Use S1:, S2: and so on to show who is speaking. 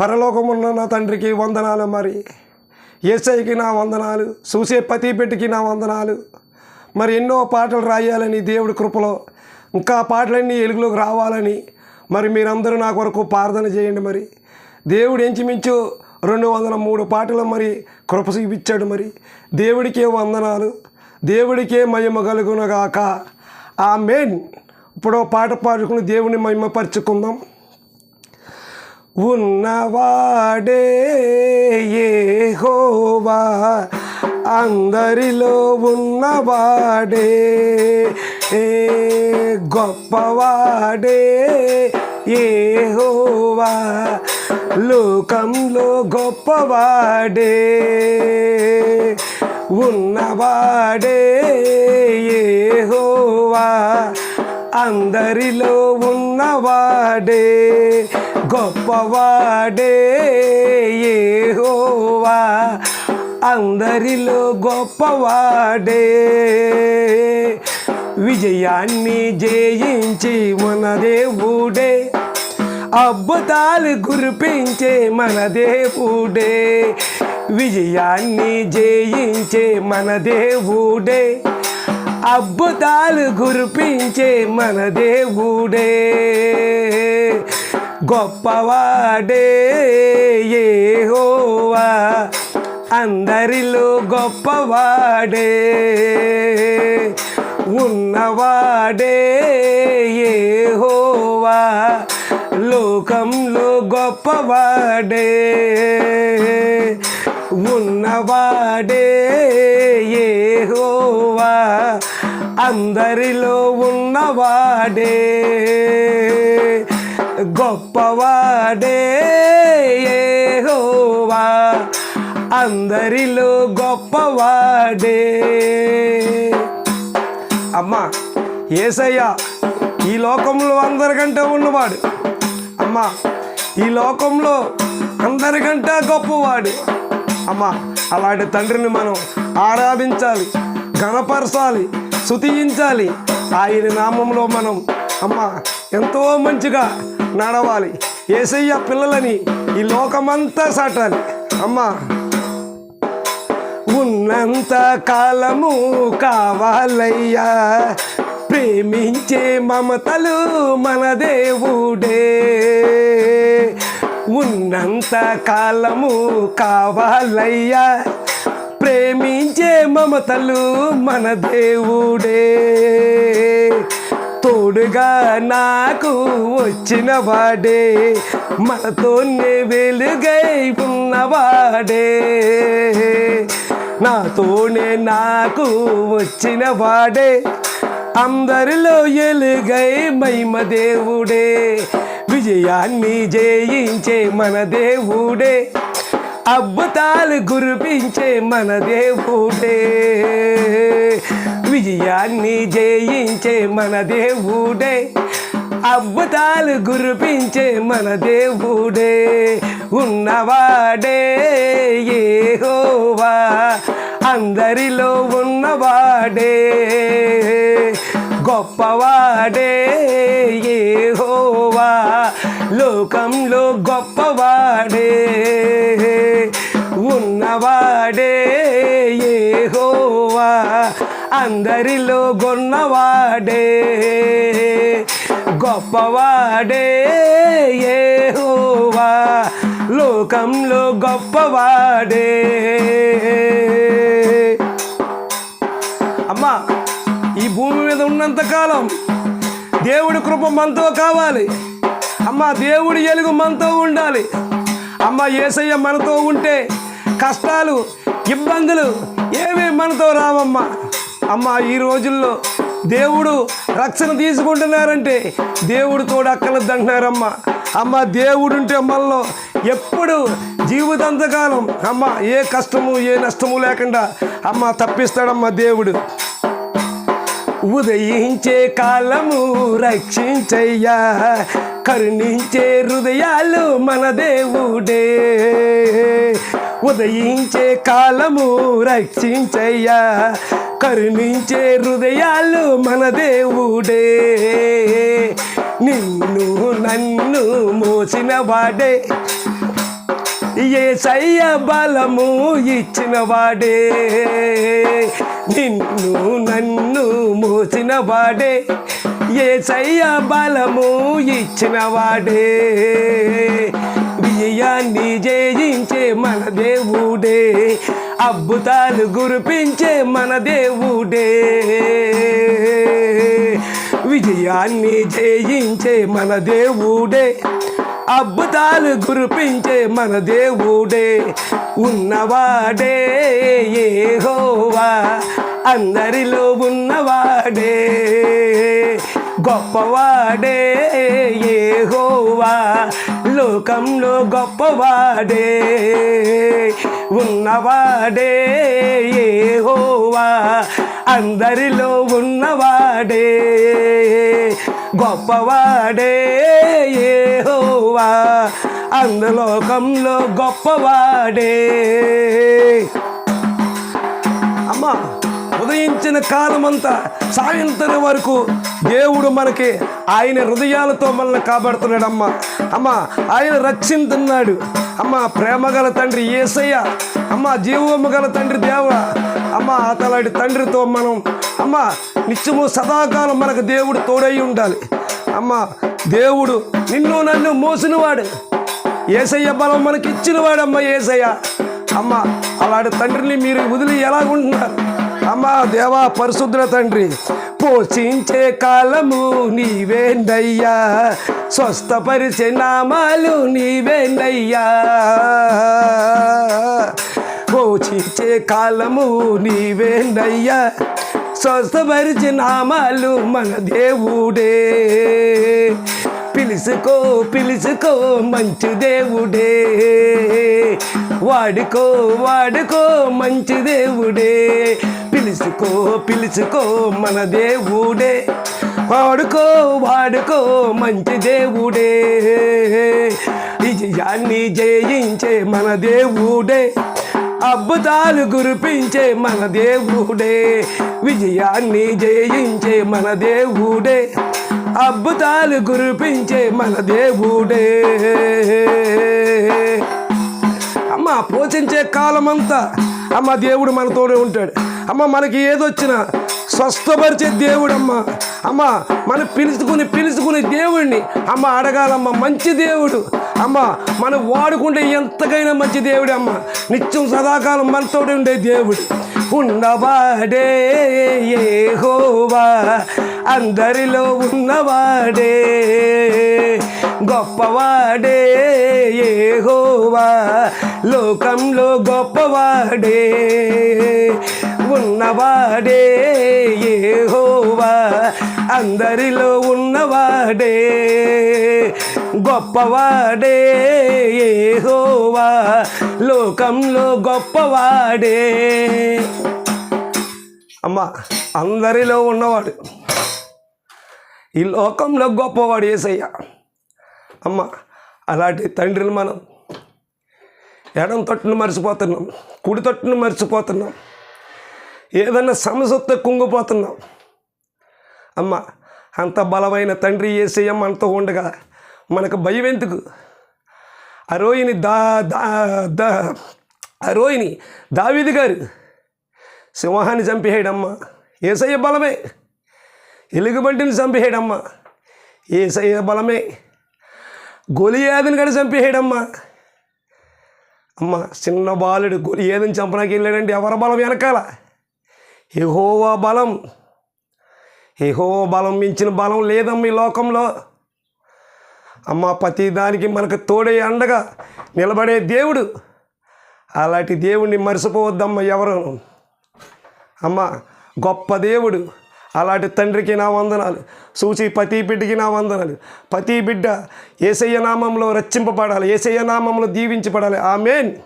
S1: పరలోకమున్న నా తండ్రికి వందనాలు మరి. ఏసైకి నా వందనాలు చూసే పతి నా వందనాలు. మరి ఎన్నో పాటలు రాయాలని దేవుడి కృపలో ఇంకా పాటలన్నీ వెలుగులోకి రావాలని మరి మీరందరూ నా కొరకు ప్రార్థన చేయండి మరి. దేవుడు ఎంచుమించు రెండు వందల మూడు పాటలు మరి కృప చూపించాడు మరి. దేవుడికే వందనాలు దేవుడికే మహిమ కలుగునగాక. ఆ మెయిన్ ఇప్పుడు పాట పాడుకుని దేవుని మహిమపరుచుకుందాం. ఉన్నవాడే ఏహోవా అందరిలో ఉన్నవాడే ఏ గొప్పవాడే ఏహోవా లోకంలో గొప్పవాడే ఉన్నవాడే యెహోవా అందరిలో ఉన్నవాడే గొప్పవాడే హోవా అందరిలో గొప్పవాడే. విజయాన్ని జయించి మన దేవుడే. అద్భుతాలు కురిపించే మన దేవుడే. విజయాన్ని జయించే మన దేవుడే. అద్భుతాలు కురిపించే మన దేవుడే. గొప్పవాడే ఏహోవా అందరిలో గొప్పవాడే ఉన్నవాడే ఏహోవా లోకంలో గొప్పవాడే ఉన్నవాడే ఏహోవా అందరిలో ఉన్నవాడే. గొప్పవాడే హోవా అందరిలో గొప్పవాడే. అమ్మా ఏసయ్య ఈ లోకంలో అందరికంటే ఉన్నవాడు. అమ్మా ఈ లోకంలో అందరికంటే గొప్పవాడు. అమ్మా అలాంటి తండ్రిని మనం ఆరాధించాలి గణపరచాలి స్తుతించాలి. ఆయన నామంలో మనం అమ్మ ఎంతో మంచిగా నడవాలి. ఏసయ్య పిల్లలని ఈ లోకమంతా సాటాలి అమ్మా. ఉన్నంత కాలము కావాలయ్యా. ప్రేమించే మమతలు మన దేవుడే. ఉన్నంత కాలము కావాలయ్యా. ప్రేమించే మమతలు మన దేవుడే. తోడుగా నా నాకు వచ్చిన వాడే మనతోనే వెలుగై ఉన్నవాడే నాతోనే నాకు వచ్చిన వాడే అందరిలో ఎలుగై మహిమ దేవుడే. విజయాన్ని జయించే మన దేవుడే అద్భుతాలు కురిపించే మన దేవుడే. విజయాన్ని జయించే మన దేవుడే. అద్భుతాలు గురిపించే మన దేవుడే ఉన్నవాడే ఏహోవా అందరిలో ఉన్నవాడే గొప్పవాడే ఏహోవా లోకంలో గొప్పవాడే ఉన్నవాడే ఏహోవా అందరిలో గొన్నవాడే. గొప్పవాడే ఏహోవా లోకంలో గొప్పవాడే. అమ్మా ఈ భూమి మీద ఉన్నంత కాలం దేవుడి కృప మనతో కావాలి. అమ్మ దేవుడి ఎలుగు మనతో ఉండాలి. అమ్మ ఏసయ్య మనతో ఉంటే కష్టాలు ఇబ్బందులు ఏమీ మనతో రావమ్మా. అమ్మ ఈ రోజుల్లో దేవుడు రక్షణ తీసుకుంటున్నారంటే దేవుడు తోడు అక్కలద్దంటున్నారమ్మా అమ్మ దేవుడు ఉంటే మనలో ఎప్పుడు జీవితాంతకాలం అమ్మ ఏ కష్టము ఏ నష్టము లేకుండా అమ్మ తప్పిస్తాడమ్మా దేవుడు. ఉదయించే కాలము రక్షించయ్యా కరుణించే హృదయాలు మన దేవుడే. ఉదయించే కాలము రక్షించయ్యా. కరుణించే హృదయాలు మన దేవుడే. నిన్ను నన్ను మోసిన వాడే. ఏసయ్య బలము ఇచ్చిన వాడే. నిన్ను నన్ను మోసిన వాడే. ఏసయ్య బలము ఇచ్చిన వాడే. విజయాన్ని జయించే మన దేవుడే. అద్భుతాలు గురిపించే మన దేవుడే. విజయాన్ని జయించే మన దేవుడే. అద్భుతాలు గురిపించే మన దేవుడే. ఉన్నవాడే ఏహోవా అందరిలో ఉన్నవాడే. గొప్పవాడే ఏహోవా లోకంలో గొప్పవాడే ఉన్నవాడే ఏహోవా అందరిలో ఉన్నవాడే గొప్పవాడే ఏహోవా అందులోకంలో గొప్పవాడే. అమ్మా! ఉదయించిన కాలమంతా సాయంత్రం వరకు దేవుడు మనకి ఆయన హృదయాలతో మనల్ని కాబడుతున్నాడు అమ్మ ఆయన రక్షిస్తున్నాడు అమ్మ ప్రేమగల తండ్రి ఏసయ్య. అమ్మ జీవము గల తండ్రి దేవ. అమ్మ అతలాంటి తండ్రితో మనం అమ్మ నిత్యము సదాకాలం మనకు దేవుడు తోడై ఉండాలి. అమ్మ దేవుడు నిన్ను నన్ను మోసినవాడు. ఏసయ్య బలం మనకి ఇచ్చినవాడమ్మ ఏసయ్య. అమ్మ అలాంటి తండ్రిని మీరు వదిలి ఎలాగుంటున్నారు? అమ్మా దేవా పరిశుద్ధ తండ్రి పోషించే కాలము నీవేందయ్యా? స్వస్థపరిచే నామాలు నీవేందయ్యా? పోషించే కాలము నీవేందయ్యా? స్వస్థపరిచే నామాలు మన దేవుడే. పిలుసుకో పిలుసుకో మంచి దేవుడే. వాడుకో వాడుకో మంచి దేవుడే. పిలుచుకో పిలుచుకో మన దేవుడే. వాడుకో వాడుకో మంచి దేవుడే. విజయాన్ని జయించే మన దేవుడే. అద్భుతాలు గురిపించే మన దేవుడే. విజయాన్ని జయించే మన దేవుడే. అద్భుతాలు గురిపించే మన దేవుడే. అమ్మ పోషించే కాలమంతా అమ్మ దేవుడు మనతోనే ఉంటాడు. అమ్మ మనకి ఏదొచ్చినా స్వస్థపరిచే దేవుడమ్మా. అమ్మ మన మనం పిలుచుకుని పిలుచుకుని దేవుడిని అమ్మ అడగాలమ్మ మంచి దేవుడు. అమ్మ మనం వాడుకుంటే ఎంతకైనా మంచి దేవుడు అమ్మ. నిత్యం సదాకాలం మనతో ఉండే దేవుడు. ఉన్నవాడే హోవా అందరిలో ఉన్నవాడే. గొప్పవాడే హోవా లోకంలో గొప్పవాడే. ఉన్నవాడే ఏహోవా అందరిలో ఉన్నవాడే గొప్పవాడే ఏహోవా లోకంలో గొప్పవాడే. అమ్మ అందరిలో ఉన్నవాడు. ఈ లోకంలో గొప్పవాడు ఏసయ్య. అమ్మ అలాంటి తండ్రిని మనం ఎడం తొట్టును మర్చిపోతున్నాం కుడి తొట్టును మర్చిపోతున్నాం. ఏదన్నా సమస్యతో కుంగిపోతున్నాం. అమ్మ అంత బలమైన తండ్రి ఏసయ్య అంతా ఉండగా మనకు భయం ఎందుకు అరోయిని దా దా దా అరోయిని దావిది గారు సింహాన్ని చంపేయడమ్మా. ఏసయ్య బలమే. ఎలుగుబంటిని చంపేయడమ్మా. ఏసయ్య బలమే. గొలియాదిని కూడా చంపేయడమ్మా. అమ్మ చిన్న బాలుడు గొలియాదిని చంపడానికి వెళ్ళాడంటే ఎవరి బలం వెనకాల? ఎహోవా బలం. ఎహోవా బలం మించిన బలం లేదమ్మ ఈ లోకంలో. అమ్మ ప్రతి దానికి మనకు తోడే అండగా నిలబడే దేవుడు. అలాంటి దేవుణ్ణి మరిసిపోవద్దమ్మ ఎవరు? అమ్మ గొప్ప దేవుడు. అలాంటి తండ్రికి నా వందనాలు. సూచి ప్రతి బిడ్డకి నా వందనాలు. ప్రతి బిడ్డ ఏసయ్య నామంలో రచ్చింపబడాలి ఏసయ్య నామంలో దీవించబడాలి. ఆమెన్.